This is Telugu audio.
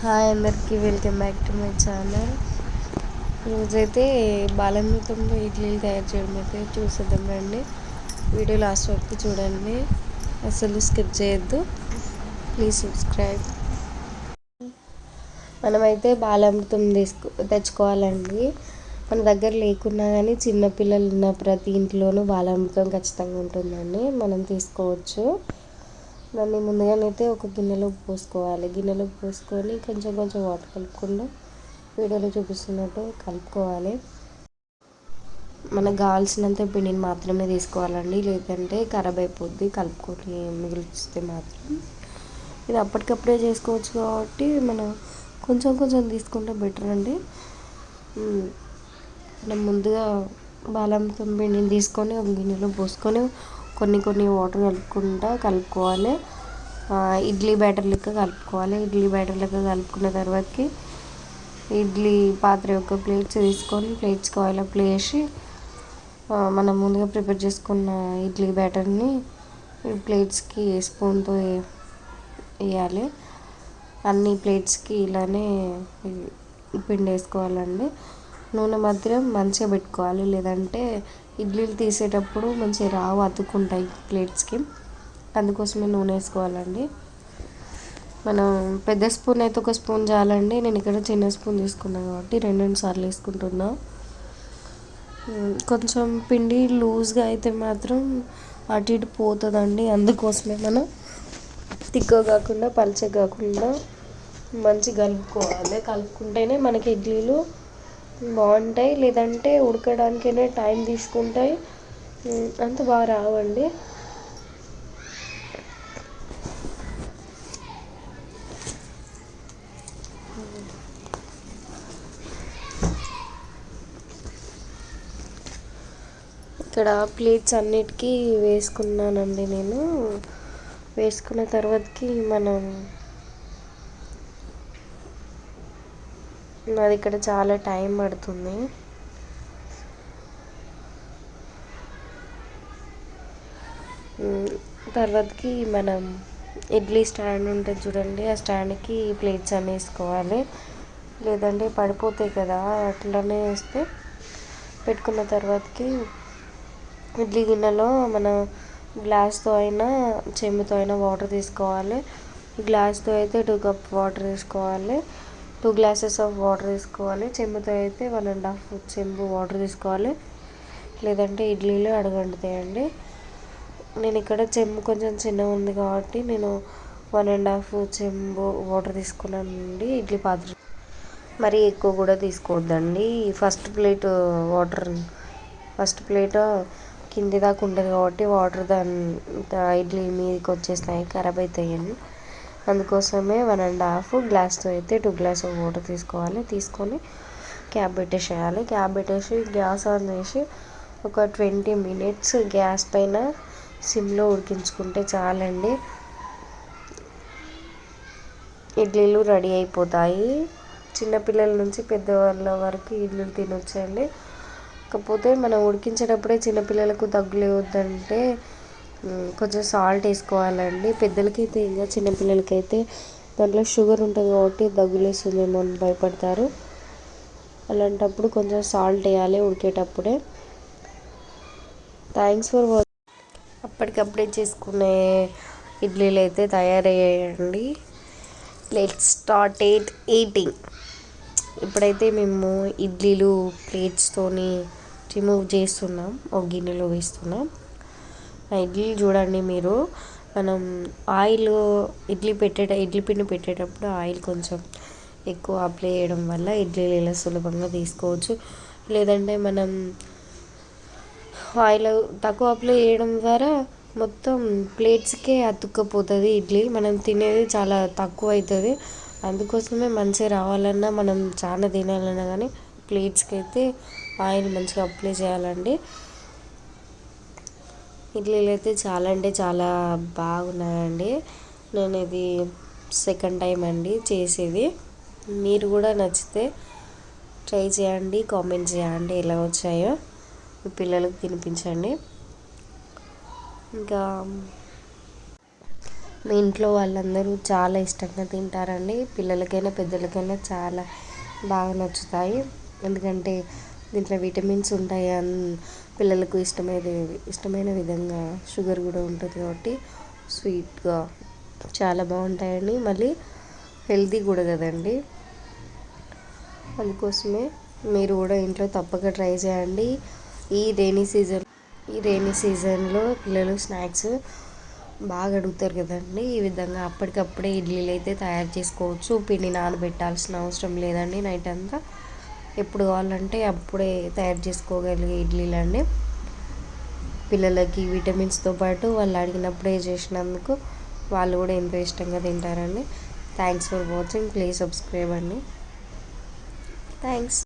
హాయ్ అందరికీ welcome back to my channel. రోజైతే బాలమృతంలో ఇడ్లీలు తయారు చేయడం అయితే చూసేద్దాం రండి. వీడియో లాస్ట్ వరకు చూడండి. అసలు స్కిప్ చేయొద్దు. Please subscribe. మనమైతే బాలామృతం తీసుకు తెచ్చుకోవాలండి. మన దగ్గర లేకున్నా కానీ చిన్నపిల్లలు ఉన్న ప్రతి ఇంట్లోనూ బాలామృతం ఖచ్చితంగా ఉంటుందండి. మనం తీసుకోవచ్చు. దాన్ని ముందుగానైతే ఒక గిన్నెలో పోసుకోవాలి. గిన్నెలో పోసుకొని కొంచెం కొంచెం వాటర్ కలుపుకుండా వీడియోలో చూపిస్తున్నట్టు కలుపుకోవాలి. మనకు కావాల్సినంత పిండిని మాత్రమే తీసుకోవాలండి. లేదంటే ఖరాబ్ అయిపోద్ది కలుపుకొని మిగిలిస్తే మాత్రం. ఇది అప్పటికప్పుడే చేసుకోవచ్చు కాబట్టి మనం కొంచెం కొంచెం తీసుకుంటే బెటర్ అండి. మనం ముందుగా బాలంతం పిండిని తీసుకొని ఒక గిన్నెలో పోసుకొని కొన్ని కొన్ని వాటర్ కలుపుకుంటా కలుపుకోవాలి. ఇడ్లీ బ్యాటర్ లెక్క కలుపుకోవాలి. ఇడ్లీ బ్యాటర్ లెక్క కలుపుకున్న తర్వాతకి ఇడ్లీ పాత్ర యొక్క ప్లేట్స్ తీసుకొని ప్లేట్స్ ఆయిల్ అప్లై చేసి మనం ముందుగా ప్రిపేర్ చేసుకున్న ఇడ్లీ బ్యాటర్ని ప్లేట్స్కి స్పూన్తో వేయాలి. అన్ని ప్లేట్స్కి ఇలానే పిండి వేసుకోవాలండి నూనె మాత్రం మంచిగా పెట్టుకోవాలి. లేదంటే ఇడ్లీలు తీసేటప్పుడు మంచిగా రావు అతుక్కుంటాయి ప్లేట్స్కి. అందుకోసమే నూనె వేసుకోవాలండి. మనం పెద్ద స్పూన్ అయితే ఒక స్పూన్ చాలండి. నేను ఇక్కడ చిన్న స్పూన్ తీసుకున్నాను కాబట్టి రెండు రెండు సార్లు వేసుకుంటున్నా. కొంచెం పిండి లూజ్గా అయితే మాత్రం అటు ఇటు పోతుందండి. అందుకోసమే మనం తిక్క కాకుండా పల్చ కాకుండా మంచిగా కలుపుకోవాలి. కలుపుకుంటేనే మనకి ఇడ్లీలు బాగుంటాయి లేదంటే ఉడకడానికైనా టైం తీసుకుంటాయి. అంత బాగా రావండి. ఇక్కడ ప్లేట్స్ అన్నిటికీ వేసుకున్నానండి నేను. వేసుకున్న తర్వాతకి మనం నాది ఇక్కడ చాలా టైం పడుతుంది. తర్వాతకి మనం ఇడ్లీ స్టాండ్ ఉంటుంది చూడండి ఆ స్టాండ్కి ప్లేట్స్ అన్నీ వేసుకోవాలి. లేదంటే పడిపోతాయి కదా అట్లనే వేస్తే పెట్టుకున్న తర్వాతకి ఇడ్లీ గిన్నెలో మన గ్లాస్తో అయినా చెంబుతో అయినా వాటర్ తీసుకోవాలి. గ్లాస్తో అయితే టూ కప్ వాటర్ తీసుకోవాలి టూ గ్లాసెస్ ఆఫ్ వాటర్ తీసుకోవాలి. చెంబుతో అయితే వన్ అండ్ హాఫ్ చెంబు వాటర్ తీసుకోవాలి. లేదంటే ఇడ్లీలు అడగండుతాయండి. నేను ఇక్కడ చెంబు కొంచెం చిన్నగా ఉంది కాబట్టి నేను వన్ అండ్ హాఫ్ చెంబు వాటర్ తీసుకున్నానండి. ఇడ్లీ పాత్ర మరీ ఎక్కువ కూడా తీసుకోవద్దండి. First plate water first plate కింది దాకా ఉంటుంది కాబట్టి వాటర్ దాని ఇడ్లీ మీదకి వచ్చేస్తాయి ఖరాబ్ అవుతాయండి అందుకోసమే వన్ అండ్ హాఫ్ గ్లాస్తో అయితే టూ గ్లాస్ వాటర్ తీసుకోవాలి. తీసుకొని క్యాప్ పెట్టేసేయాలి. క్యాప్ పెట్టేసి గ్యాస్ ఆన్ చేసి ఒక ట్వంటీ మినిట్స్ గ్యాస్ పైన సిమ్లో ఉడికించుకుంటే చాలండి. ఇడ్లీలు రెడీ అయిపోతాయి. చిన్నపిల్లల నుంచి పెద్దవాళ్ళ వరకు ఇడ్లీలు తినొచ్చండి. కాకపోతే మనం ఉడికించేటప్పుడే చిన్నపిల్లలకు వద్దంటే కొంచెం సాల్ట్ వేసుకోవాలండి. పెద్దలకైతే ఇంకా చిన్నపిల్లలకైతే దాంట్లో షుగర్ ఉంటుంది కాబట్టి దగ్గులేస్తుందేమో అని భయపడతారు. అలాంటప్పుడు కొంచెం సాల్ట్ వేయాలి ఉడికేటప్పుడే. థ్యాంక్స్ ఫర్ వాచ్ అప్పటికప్పుడే చేసుకునే ఇడ్లీలు అయితే తయారయ్యాయండి. లెట్ స్టార్ట్ ఎయిట్ ఎయిటింగ్ ఇప్పుడైతే మేము ఇడ్లీలు ప్లేట్స్తోని రిమూవ్ చేస్తున్నాం. ఒక గిన్నెలో వేస్తున్నాం. ఇడ్లీ చూడండి మీరు. మనం ఆయిల్ ఇడ్లీ పెట్టేట ఇడ్లీ పిండి పెట్టేటప్పుడు ఆయిల్ కొంచెం ఎక్కువ అప్లై చేయడం వల్ల ఇడ్లీలు ఇలా సులభంగా తీసుకోవచ్చు. లేదంటే మనం ఆయిల్ తక్కువ అప్లై చేయడం ద్వారా మొత్తం ప్లేట్స్కే అతుక్కపోతుంది ఇడ్లీ. మనం తినేది చాలా తక్కువ అవుతుంది అందుకోసమే మంచిగా రావాలన్నా మనం చాలా తినాలన్నా కానీ ప్లేట్స్కి అయితే ఆయిల్ మంచిగా అప్లై చేయాలండి. ఇడ్లీలు అయితే చాలా అంటే చాలా బాగున్నాయండి. నేను ఇది సెకండ్ టైం అండి చేసేది. మీరు కూడా నచ్చితే ట్రై చేయండి కామెంట్ చేయండి ఎలా వచ్చాయో. మీ పిల్లలకు తినిపించండి. ఇంకా మీ ఇంట్లో వాళ్ళందరూ చాలా ఇష్టంగా తింటారండి. పిల్లలకైనా పెద్దలకైనా చాలా బాగా నచ్చుతాయి. ఎందుకంటే దీంట్లో విటమిన్స్ ఉంటాయి పిల్లలకు ఇష్టమైన ఇష్టమైన విధంగా షుగర్ కూడా ఉంటుంది కాబట్టి స్వీట్గా చాలా బాగుంటాయండి. మళ్ళీ హెల్తీ కూడా కదండి. అందుకోసమే మీరు కూడా ఇంట్లో తప్పక ట్రై చేయండి. ఈ రైనీ సీజన్ ఈ రైనీ సీజన్లో పిల్లలు స్నాక్స్ బాగా అడుగుతారు కదండి. ఈ విధంగా అప్పటికప్పుడే ఇడ్లీలు అయితే తయారు చేసుకోవచ్చు. పిండి నానబెట్టాల్సిన అవసరం లేదండి నైట్ అంతా. ఎప్పుడు కావాలంటే అప్పుడే తయారు చేసుకోగలిగే ఇడ్లీలు అండి. పిల్లలకి విటమిన్స్తో పాటు వాళ్ళు అడిగినప్పుడే చేసినందుకు వాళ్ళు కూడా ఎంతో ఇష్టంగా తింటారండి. Thanks for watching. Please subscribe అండి. థ్యాంక్స్.